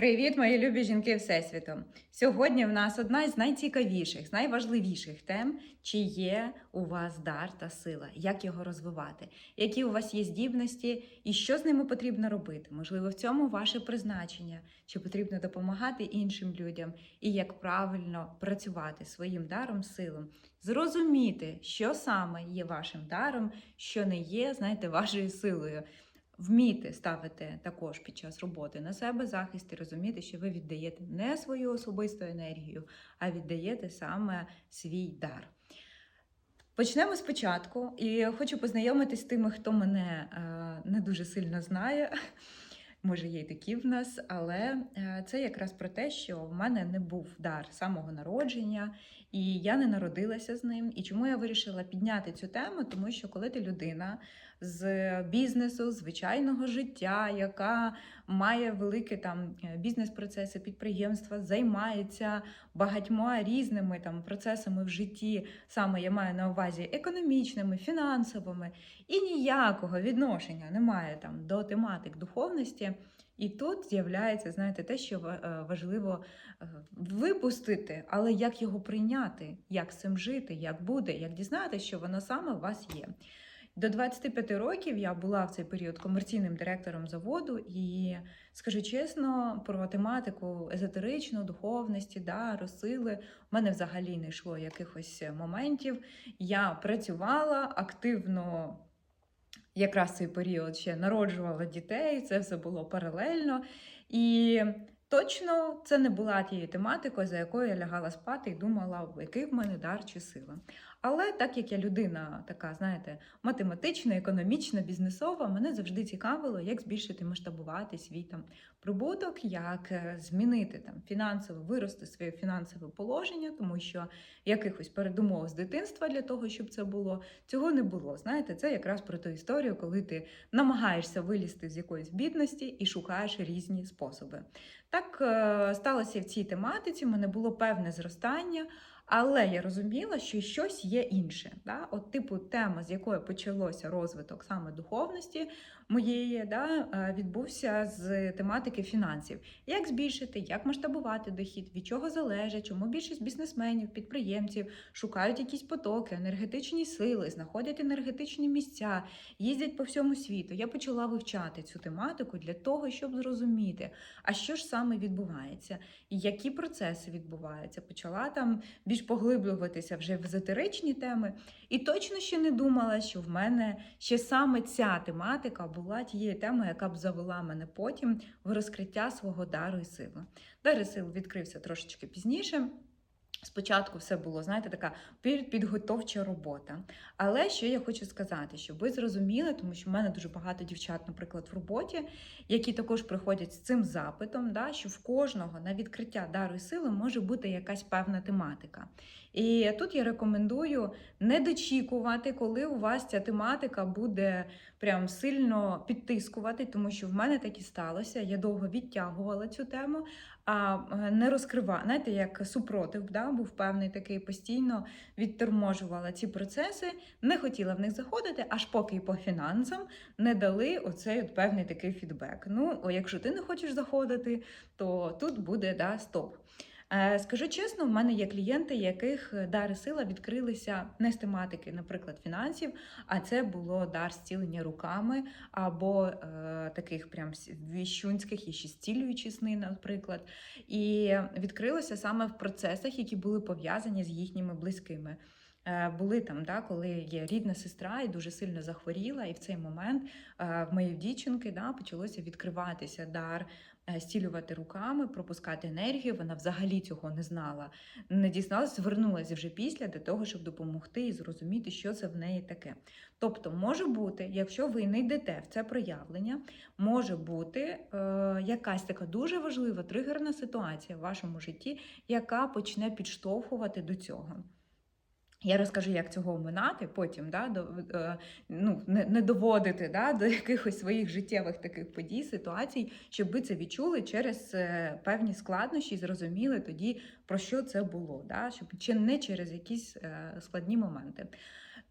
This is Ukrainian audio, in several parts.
Привіт, мої любі жінки Всесвіту! Сьогодні в нас одна з найцікавіших, з найважливіших тем, чи є у вас дар та сила, як його розвивати, які у вас є здібності і що з ними потрібно робити. Можливо, в цьому ваше призначення, чи потрібно допомагати іншим людям, і як правильно працювати своїм даром, силом, зрозуміти, що саме є вашим даром, що не є, знаєте, вашою силою. Вміти ставити також під час роботи на себе захист і розуміти, що ви віддаєте не свою особисту енергію, а віддаєте саме свій дар. Почнемо спочатку, і хочу познайомитись з тими, хто мене е, не дуже сильно знає. Може, є й такі в нас, але е, це якраз про те, що в мене не був дар самого народження, і я не народилася з ним. І чому я вирішила підняти цю тему? Тому що коли ти людина з бізнесу, звичайного життя, яка має великі там е, бізнес-процеси, підприємства, займається багатьма різними там процесами в житті, саме я маю на увазі економічними, фінансовими, і ніякого відношення немає там до тематик духовності. І тут з'являється, знаєте, те, що е, важливо е, випустити, але як його прийняти, як з цим жити, як буде, як дізнатися, що воно саме у вас є. До 25 років я була в цей період комерційним директором заводу, і скажу чесно, про тематику езотеричну, духовності, да, розсили в мене взагалі не йшло якихось моментів. Я працювала активно. Якраз цей період ще народжувала дітей, це все було паралельно. І точно це не була тією тематикою, за якою я лягала спати і думала, який в мене дар чи сила. Але так як я людина така, знаєте, математична, економічна, бізнесова, мене завжди цікавило, як збільшити масштабувати свій там прибуток, як е, змінити там фінансово, вирости своє фінансове положення, тому що якихось передумов з дитинства для того, щоб це було, цього не було. Знаєте, це якраз про ту історію, коли ти намагаєшся вилізти з якоїсь бідності і шукаєш різні способи. Так е, сталося в цій тематиці, в мене було певне зростання. Але я розуміла, що щось є інше. Да? От, типу, тема, з якої почалося розвиток саме духовності моєї, да, е, відбувся з тематики фінансів. Як збільшити, як масштабувати дохід, від чого залежить, чому більшість бізнесменів, підприємців шукають якісь потоки, енергетичні сили, знаходять енергетичні місця, їздять по всьому світу. Я почала вивчати цю тематику для того, щоб зрозуміти, а що ж саме відбувається, які процеси відбуваються. Почала там більш поглиблюватися вже в езотеричні теми. І точно ще не думала, що в мене ще саме ця тематика була тією темою, яка б завела мене потім в розкриття свого дару і сили. Дар і сил відкрився трошечки пізніше. Спочатку все було, знаєте, така підготовча робота. Але що я хочу сказати, щоб ви зрозуміли, тому що в мене дуже багато дівчат, наприклад, в роботі, які також приходять з цим запитом, да, що в кожного на відкриття дару і сили може бути якась певна тематика. І тут я рекомендую не дочікувати, коли у вас ця тематика буде прям сильно підтискувати, тому що в мене так і сталося. Я довго відтягувала цю тему, а е, не розкривала. Знаєте, як супротив, да, був певний такий постійно відторможувала ці процеси, не хотіла в них заходити, аж поки по фінансам не дали оцей от певний такий фідбек. Ну, якщо ти не хочеш заходити, то тут буде да, стоп. Е, скажу чесно, в мене є клієнти, яких дари сила відкрилися не з тематики, наприклад, фінансів, а це було дар зцілення руками або е, таких прям віщунських і ще зцілюючі сни, наприклад. І відкрилося саме в процесах, які були пов'язані з їхніми близькими. Е, були там, да, коли є рідна сестра і дуже сильно захворіла, і в цей момент е, в моєї дівчинки да, почалося відкриватися дар Е, стілювати руками, пропускати енергію. Вона взагалі цього не знала. Не дізналася, звернулася вже після для того, щоб допомогти і зрозуміти, що це в неї таке. Тобто, може бути, якщо ви не йдете в це проявлення, може бути е, якась така дуже важлива тригерна ситуація в вашому житті, яка почне підштовхувати до цього. Я розкажу, як цього оминати потім, да, до, е, ну, не не доводити да, до якихось своїх життєвих таких подій, ситуацій, щоб ви це відчули через е, певні складнощі зрозуміли тоді, про що це було, да, щоб чи не через якісь е, складні моменти.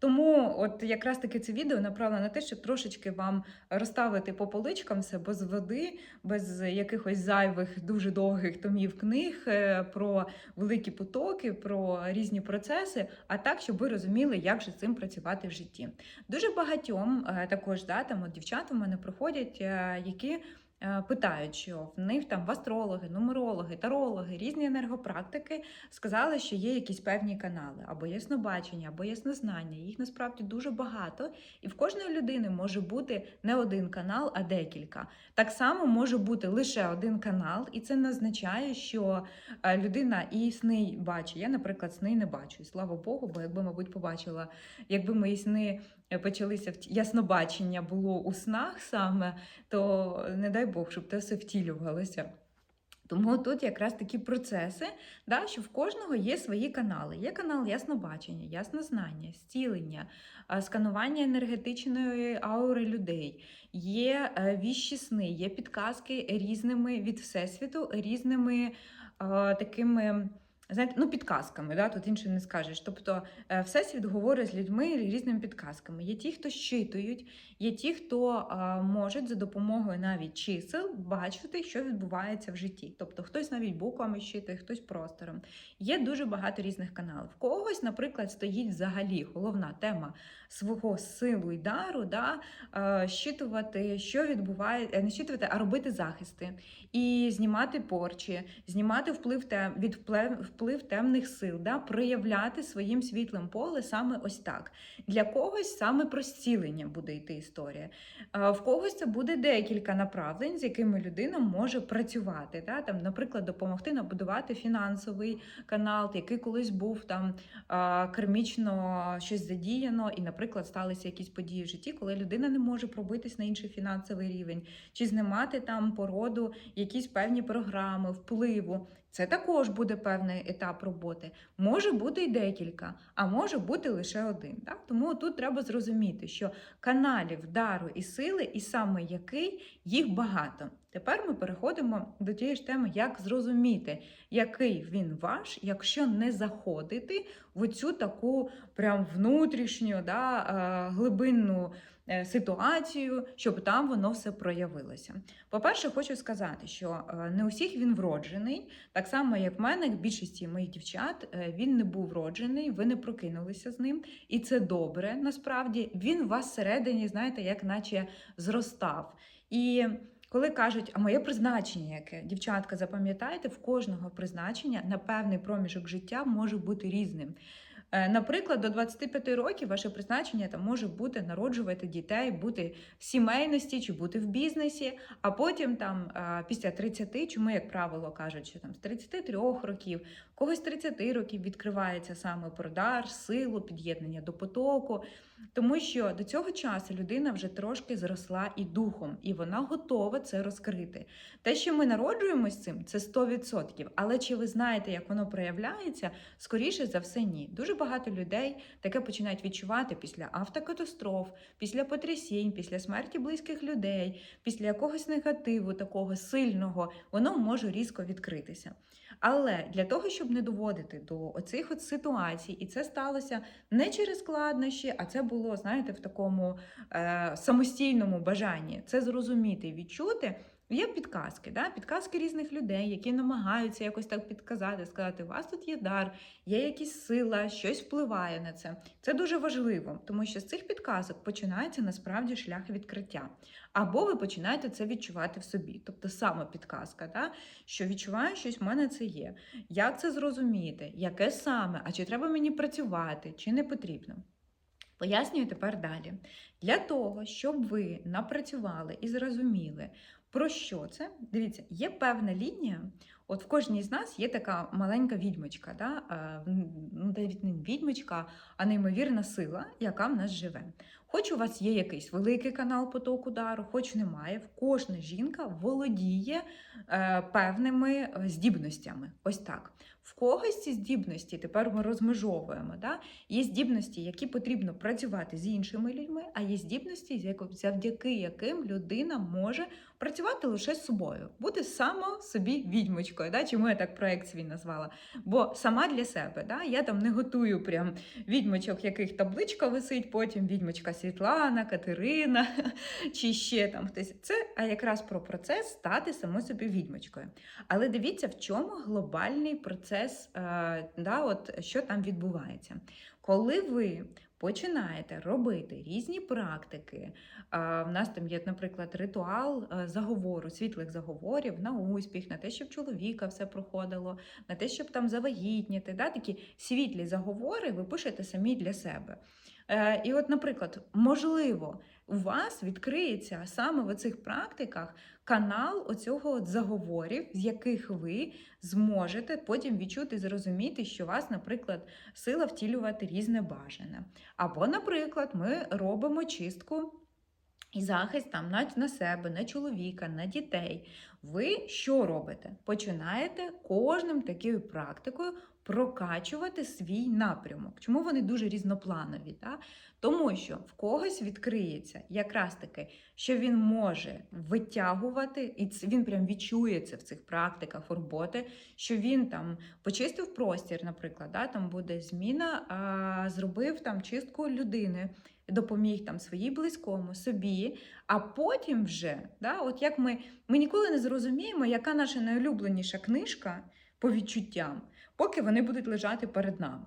Тому, от якраз таки це відео направлено на те, щоб трошечки вам розставити по поличкам все без води, без якихось зайвих дуже довгих томів книг е, про великі потоки, про різні процеси, а так, щоб ви розуміли, як же з цим працювати в житті. Дуже багатьом е, також да, там от дівчата в мене приходять, е, які питають, що в них там в астрологи, нумерологи, тарологи, різні енергопрактики сказали, що є якісь певні канали, або яснобачення, або яснознання. Їх насправді дуже багато, і в кожної людини може бути не один канал, а декілька. Так само може бути лише один канал, і це не означає, що е, людина і сни бачить. Я, наприклад, сни не бачу. І слава Богу, бо якби, мабуть, побачила, якби мої сни е, почалися яснобачення було у снах саме, то не дай Бог, щоб це все втілювалося. Тому тут якраз такі процеси, да, що в кожного є свої канали. Є канал яснобачення, яснознання, зцілення, сканування енергетичної аури людей, є е, віщі сни, є підказки різними від всесвіту, різними такими. Знаєте, ну підказками, да, тут інше не скажеш. Тобто е, всесвіт говорить з людьми різними підказками. Є ті, хто щитують, є ті, хто можуть за допомогою навіть чисел бачити, що відбувається в житті. Тобто хтось навіть буквами щитує, хтось простором. Є дуже багато різних каналів. В когось, наприклад, стоїть взагалі головна тема свого силу і дару, да, е, щитувати, що відбувається, не щитувати, а робити захисти і знімати порчі, знімати вплив від вплив, вплив темних сил, да, проявляти своїм світлим поле саме ось так. Для когось саме про зцілення буде йти історія. В когось це буде декілька направлень, з якими людина може працювати. Да? Там, наприклад, допомогти набудувати фінансовий канал, який колись був там а, кармічно щось задіяно, і, наприклад, сталися якісь події в житті, коли людина не може пробитись на інший фінансовий рівень, чи знімати там породу якісь певні програми, впливу. Це також буде певний етап роботи. Може бути й декілька, а може бути лише один. Так? Тому тут треба зрозуміти, що каналів дару і сили, і саме який їх багато. Тепер ми переходимо до тієї ж теми, як зрозуміти, який він ваш, якщо не заходити в оцю таку прям внутрішню, да, е, глибинну ситуацію, щоб там воно все проявилося. По-перше, хочу сказати, що е, не усіх він вроджений. Так само, як в мене, як більшості моїх дівчат, е, він не був вроджений, ви не прокинулися з ним, і це добре. Насправді він у вас всередині, знаєте, як наче зростав. І коли кажуть, а моє призначення яке? Дівчатка, запам'ятайте, в кожного призначення на певний проміжок життя може бути різним. Е, Наприклад, до 25 років ваше призначення там може бути народжувати дітей, бути в сімейності чи бути в бізнесі, а потім там е, після 30, чому, як правило, кажуть, що там з 33 років, когось з 30 років відкривається саме продаж, силу, під'єднання до потоку. Тому що до цього часу людина вже трошки зросла і духом, і вона готова це розкрити. Те, що ми народжуємось цим, це 100%. Але чи ви знаєте, як воно проявляється? Скоріше за все, ні. Дуже багато людей таке починають відчувати після автокатастроф, після потрясінь, після смерті близьких людей, після якогось негативу, такого сильного, воно може різко відкритися. Але для того, щоб не доводити до оцих от ситуацій, і це сталося не через складнощі, а це було, знаєте, в такому е, самостійному бажанні це зрозуміти і відчути. Є підказки, да? підказки різних людей, які намагаються якось так підказати, сказати, у вас тут є дар, є якась сила, щось впливає на це. Це дуже важливо, тому що з цих підказок починається насправді шлях відкриття. Або ви починаєте це відчувати в собі. Тобто саме підказка, да? що відчуваю, щось в мене це є. Як це зрозуміти? Яке саме? А чи треба мені працювати, чи не потрібно? Пояснюю тепер далі. Для того, щоб ви напрацювали і зрозуміли, про що це? Дивіться, є певна лінія. От в кожній з нас є така маленька відьмочка, да? е, ну навіть не відьмочка, а неймовірна сила, яка в нас живе. Хоч у вас є якийсь великий канал потоку дару, хоч немає, кожна жінка володіє е, певними е, здібностями. Ось так. В когось ці здібності тепер ми розмежовуємо. Да? Є здібності, які потрібно працювати з іншими людьми, а є здібності, завдяки яким людина може працювати лише з собою, бути само собі відьмочкою. Да? Чому я так проект свій назвала? Бо сама для себе, да? я там не готую прям відьмочок, яких табличка висить, потім відьмочка Світлана, Катерина чи ще там хтось. Це а якраз про процес стати само собі відьмочкою. Але дивіться, в чому глобальний процес, е, да, от, що там відбувається. Коли ви починаєте робити різні практики, в нас там є, наприклад, ритуал е, заговору, світлих заговорів на успіх, на те, щоб чоловіка все проходило, на те, щоб там завагітніти, да, такі світлі заговори ви пишете самі для себе. Е, І от, наприклад, можливо, у вас відкриється саме в цих практиках канал оцього от заговорів, з яких ви зможете потім відчути і зрозуміти, що у вас, наприклад, сила втілювати різне бажане. Або, наприклад, ми робимо чистку. І захист там на, на себе, на чоловіка, на дітей. Ви що робите? Починаєте кожним такою практикою прокачувати свій напрямок. Чому вони дуже різнопланові? Да? Тому що в когось відкриється якраз таки, що він може витягувати, і це він прям відчує це в цих практиках роботи, що він там почистив простір, наприклад, да? там буде зміна, а, зробив там чистку людини. Допоміг там своїй близькому, собі, а потім вже, да, от як ми, ми ніколи не зрозуміємо, яка наша найулюбленіша книжка по відчуттям, поки вони будуть лежати перед нами.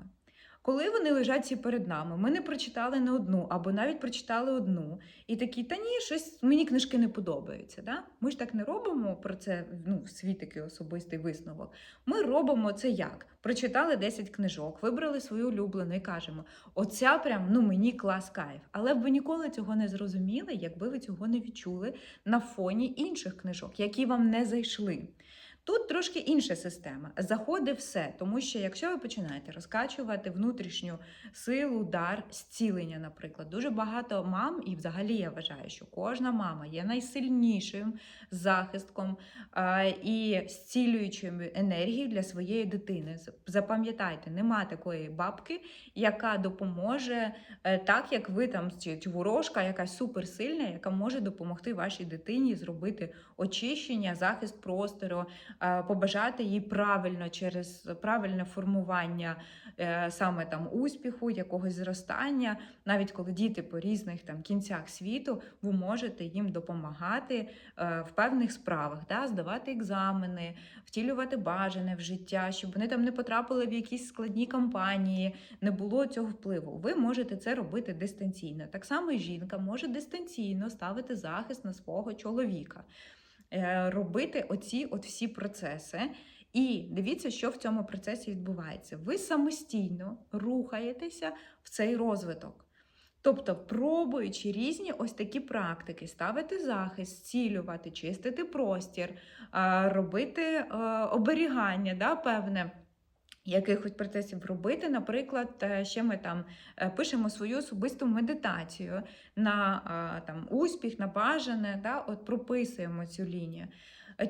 Коли вони лежать всі перед нами, ми не прочитали не одну, або навіть прочитали одну, і такі, та ні, щось мені книжки не подобаються. Да? Ми ж так не робимо про це ну, свій такий особистий висновок. Ми робимо це як? Прочитали 10 книжок, вибрали свою улюблену і кажемо: оця прям ну мені клас кайф. Але б ви ніколи цього не зрозуміли, якби ви цього не відчули на фоні інших книжок, які вам не зайшли. Тут трошки інша система. Заходить все, тому що якщо ви починаєте розкачувати внутрішню силу, дар, зцілення, наприклад, дуже багато мам, і взагалі я вважаю, що кожна мама є найсильнішим захистком і зцілюючою енергією для своєї дитини. Запам'ятайте, нема такої бабки, яка допоможе е, так, як ви там ворожка, якась суперсильна, яка може допомогти вашій дитині зробити очищення, захист простору, побажати їй правильно через правильне формування е, саме там успіху, якогось зростання. Навіть коли діти по різних там кінцях світу, ви можете їм допомагати е, в певних справах, да? здавати екзамени, втілювати бажане в життя, щоб вони там не потрапили в якісь складні кампанії, не було цього впливу. Ви можете це робити дистанційно. Так само і жінка може дистанційно ставити захист на свого чоловіка, Е, робити оці от всі процеси. І дивіться, що в цьому процесі відбувається. Ви самостійно рухаєтеся в цей розвиток. Тобто, пробуючи різні ось такі практики, ставити захист, зцілювати, чистити простір, робити е, оберігання, да, певне. Якихось процесів робити, наприклад, е, ще ми там е, пишемо свою особисту медитацію на е, там успіх, на бажане, да, от прописуємо цю лінію.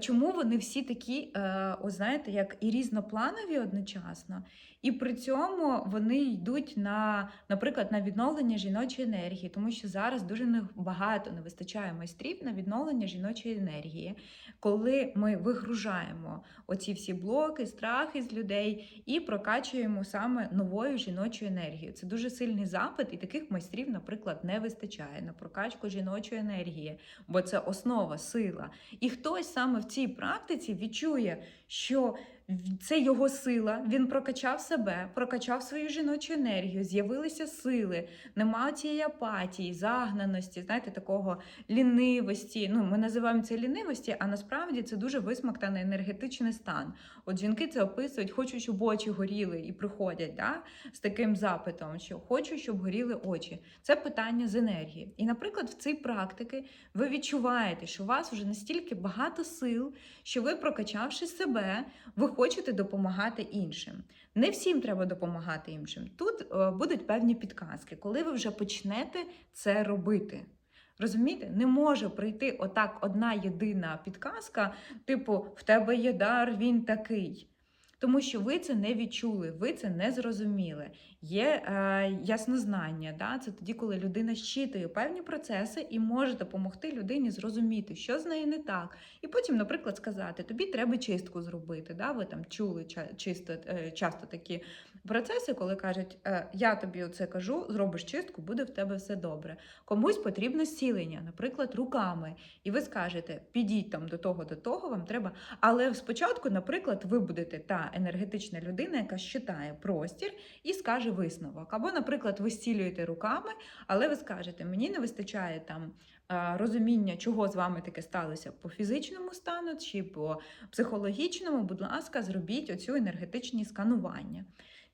Чому вони всі такі, о, знаєте, як і різнопланові одночасно, і при цьому вони йдуть на, наприклад, на відновлення жіночої енергії, тому що зараз дуже багато не вистачає майстрів на відновлення жіночої енергії, коли ми вигружаємо оці всі блоки, страхи з людей і прокачуємо саме новою жіночою енергією. Це дуже сильний запит, і таких майстрів, наприклад, не вистачає на прокачку жіночої енергії, бо це основа, сила. І хтось саме в цій практиці відчує, що це його сила, він прокачав себе, прокачав свою жіночу енергію, з'явилися сили, нема цієї апатії, загнаності, знаєте, такого лінивості. Ну, ми називаємо це лінивості, а насправді це дуже висмоктаний енергетичний стан. От жінки це описують, хочу, щоб очі горіли, і приходять да, з таким запитом, що хочу, щоб горіли очі. Це питання з енергії. І, наприклад, в цій практики ви відчуваєте, що у вас вже настільки багато сил, що ви, прокачавши себе, ви хочете допомагати іншим. Не всім треба допомагати іншим. Тут е, будуть певні підказки, коли ви вже почнете це робити. Розумієте, не може прийти отак одна єдина підказка, типу, в тебе є дар, він такий. Тому що ви це не відчули, ви це не зрозуміли. Є е, яснознання, да? це тоді, коли людина щитує певні процеси і може допомогти людині зрозуміти, що з нею не так. І потім, наприклад, сказати: тобі треба чистку зробити. Да? Ви там чули е, часто такі процеси, коли кажуть, е, я тобі оце кажу, зробиш чистку, буде в тебе все добре. Комусь потрібно зцілення, наприклад, руками. І ви скажете, підіть там до того, до того, вам треба. Але спочатку, наприклад, ви будете та енергетична людина, яка щитає простір і скаже висновок. Або, наприклад, ви зцілюєте руками, але ви скажете, мені не вистачає там розуміння, чого з вами таке сталося по фізичному стану чи по психологічному, будь ласка, зробіть оцю енергетичні сканування.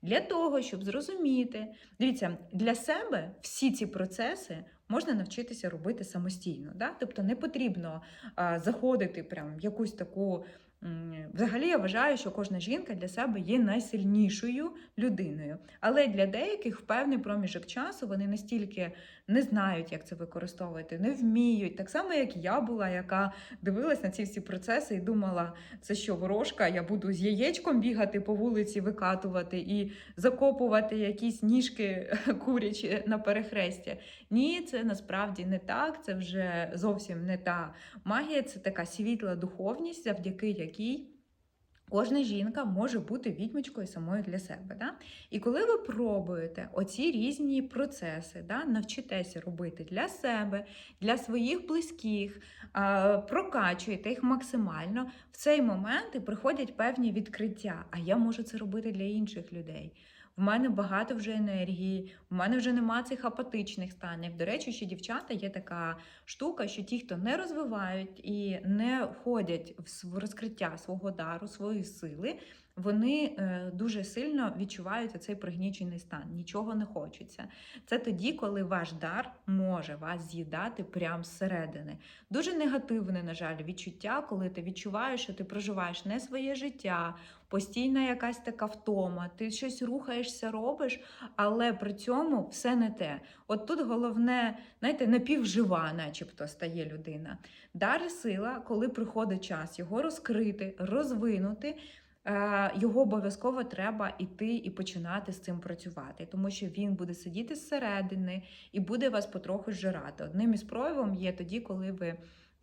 Для того, щоб зрозуміти, дивіться, для себе всі ці процеси можна навчитися робити самостійно. Да? Тобто не потрібно а, заходити прям в якусь таку. Взагалі я вважаю, що кожна жінка для себе є найсильнішою людиною. Але для деяких в певний проміжок часу вони настільки не знають, як це використовувати, не вміють. Так само, як я була, яка дивилась на ці всі процеси і думала, це що, ворожка, я буду з яєчком бігати по вулиці, викатувати і закопувати якісь ніжки курячі на перехресті. Ні, це насправді не так. Це вже зовсім не та магія, це така світла духовність, завдяки якій. Кожна жінка може бути відьмочкою самою для себе. Да? І коли ви пробуєте оці різні процеси, да, навчитеся робити для себе, для своїх близьких, прокачуєте їх максимально, в цей момент і приходять певні відкриття. А я можу це робити для інших людей. В мене багато вже енергії, в мене вже нема цих апатичних станів. До речі, ще дівчата є така штука, що ті, хто не розвивають і не входять в розкриття свого дару, своєї сили, вони е, дуже сильно відчувають цей пригнічений стан, нічого не хочеться. Це тоді, коли ваш дар може вас з'їдати прямо зсередини. Дуже негативне, на жаль, відчуття, коли ти відчуваєш, що ти проживаєш не своє життя, постійна якась така втома, ти щось рухаєшся, робиш, але при цьому все не те. От тут головне, знаєте, напівжива, начебто, стає людина. Дар і сила, коли приходить час його розкрити, розвинути. е, Його обов'язково треба іти і починати з цим працювати, тому що він буде сидіти зсередини і буде вас потроху зжирати. Одним із проявом є тоді, коли ви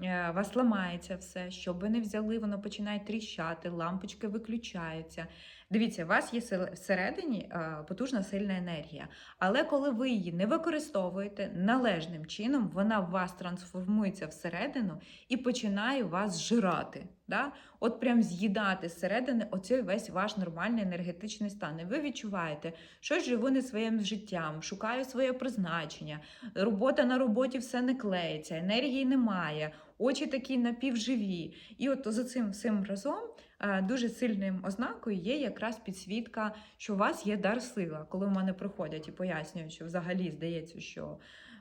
е, вас ламається все, що ви не взяли, воно починає тріщати, лампочки виключаються. Дивіться, у вас є всередині е, потужна сильна енергія, але коли ви її не використовуєте належним чином, вона в вас трансформується всередину і починає вас зжирати. Да? От прям з'їдати зсередини оцей весь ваш нормальний енергетичний стан. І ви відчуваєте, що живу не своїм життям, шукаю своє призначення, робота на роботі все не клеїться, енергії немає, очі такі напівживі. І от за цим всім разом е, дуже сильним ознакою є якраз підсвітка, що у вас є дар сила. Коли в мене приходять і пояснюють, що взагалі здається, що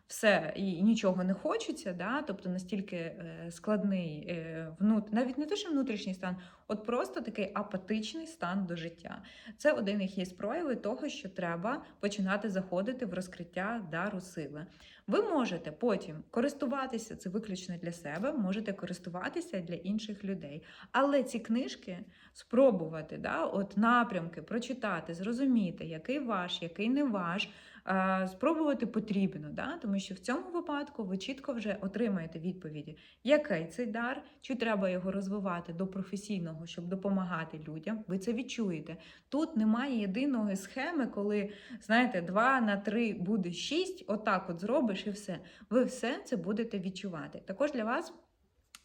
все і нічого не хочеться, да? тобто настільки е, складний е, внут... навіть не те, що внутрішній стан, от просто такий апатичний стан до життя. Це один із прояви того, що треба починати заходити в розкриття дару сили. Ви можете потім користуватися це виключно для себе, можете користуватися для інших людей. Але ці книжки спробувати, да, от напрямки прочитати, зрозуміти, який ваш, який не ваш. А, Спробувати потрібно, да? тому що в цьому випадку ви чітко вже отримаєте відповіді, який цей дар, чи треба його розвивати до професійного, щоб допомагати людям. Ви це відчуєте. Тут немає єдиної схеми, коли знаєте, 2 на 3 буде 6, отак от зробиш і все. Ви все це будете відчувати. Також для вас.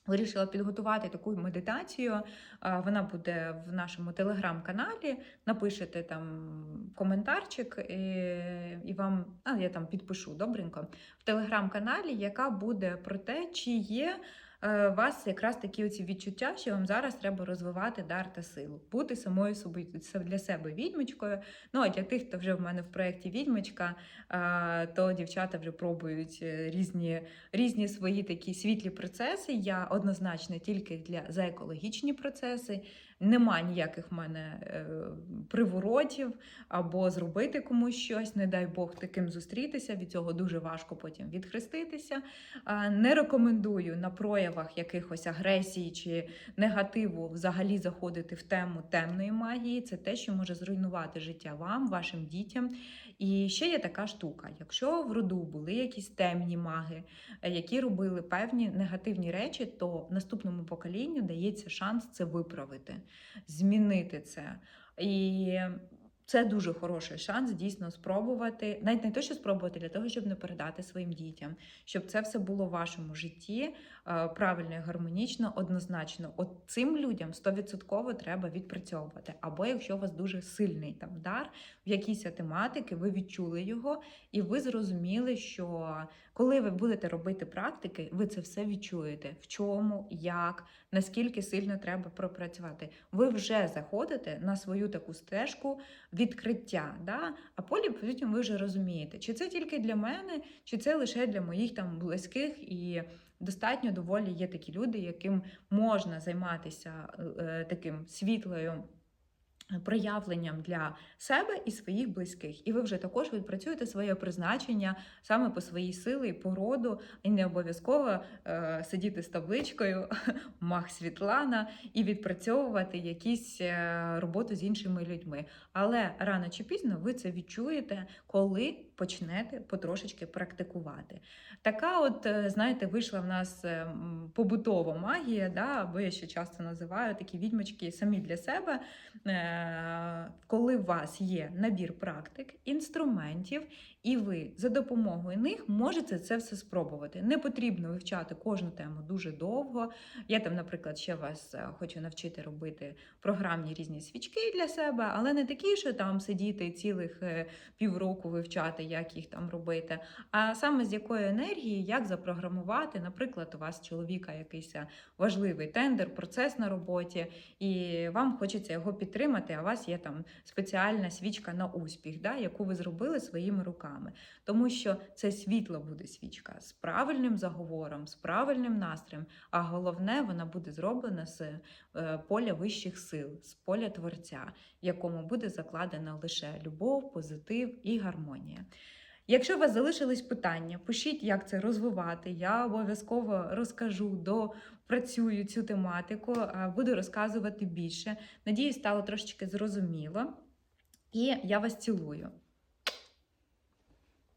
Вирішила підготувати таку медитацію. Вона буде в нашому телеграм-каналі. Напишете там коментарчик, і, і вам а я там підпишу добренько в телеграм-каналі, яка буде про те, чи є е, вас якраз такі оці відчуття, що вам зараз треба розвивати дар та силу, бути самою собою для себе відьмочкою. Ну а для тих, хто вже в мене в проєкті відьмочка, е, то дівчата вже пробують е, різні, різні свої такі світлі процеси. Я однозначно тільки для за екологічні процеси. Нема ніяких в мене е, приворотів або зробити комусь щось, не дай Бог таким зустрітися. Від цього дуже важко потім відхреститися. Не рекомендую на проявах якихось агресії чи негативу взагалі заходити в тему темної магії. Це те, що може зруйнувати життя вам, вашим дітям. І ще є така штука: якщо в роду були якісь темні маги, е, які робили певні негативні речі, то наступному поколінню дається шанс це виправити, змінити це. І це дуже хороший шанс дійсно спробувати, навіть не те, що спробувати, для того, щоб не передати своїм дітям, щоб це все було в вашому житті правильно і гармонічно, однозначно. От цим людям 100% треба відпрацьовувати. Або якщо у вас дуже сильний там дар в якійсь тематики, ви відчули його, і ви зрозуміли, що коли ви будете робити практики, ви це все відчуєте. В чому, як, наскільки сильно треба пропрацювати. Ви вже заходите на свою таку стежку відкриття. Да? А потім ви вже розумієте, чи це тільки для мене, чи це лише для моїх там близьких і. Достатньо доволі є такі люди, яким можна займатися е, таким світлою проявленням для себе і своїх близьких. І ви вже також відпрацюєте своє призначення саме по своїй силі і породу, і не обов'язково е, сидіти з табличкою Мах Світлана і відпрацьовувати якісь е, роботу з іншими людьми. Але рано чи пізно ви це відчуєте, коли почнете потрошечки практикувати. Така, от, е, знаєте, вийшла в нас е, побутова магія, да, або я ще часто називаю такі відьмочки самі для себе. Е, Коли у вас є набір практик, інструментів, і ви за допомогою них можете це все спробувати. Не потрібно вивчати кожну тему дуже довго. Я там, наприклад, ще вас е, хочу навчити робити програмні різні свічки для себе, але не такі, що там сидіти цілих е, півроку вивчати, як їх там робити. А саме з якої енергії, як запрограмувати, наприклад, у вас чоловіка якийсь е, важливий тендер, процес на роботі, і вам хочеться його підтримати. А у вас є там спеціальна свічка на успіх, да, яку ви зробили своїми руками. Тому що це світла буде свічка з правильним заговором, з правильним настроєм. А головне, вона буде зроблена з е, поля вищих сил, з поля творця, якому буде закладена лише любов, позитив і гармонія. Якщо у вас залишились питання, пишіть, як це розвивати. Я обов'язково розкажу, допрацюю цю тематику, буду розказувати більше. Надіюсь, стало трошечки зрозуміло. І я вас цілую.